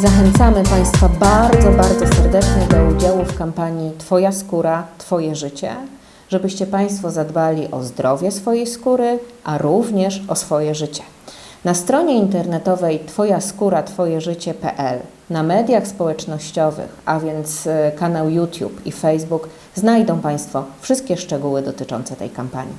Zachęcamy Państwa bardzo, bardzo serdecznie do udziału w kampanii Twoja skóra, Twoje życie żebyście Państwo zadbali o zdrowie swojej skóry, a również o swoje życie. Na stronie internetowej Twoja skóra, Twoje życie.pl, na mediach społecznościowych, a więc e, kanał YouTube i Facebook, znajdą Państwo wszystkie szczegóły dotyczące tej kampanii.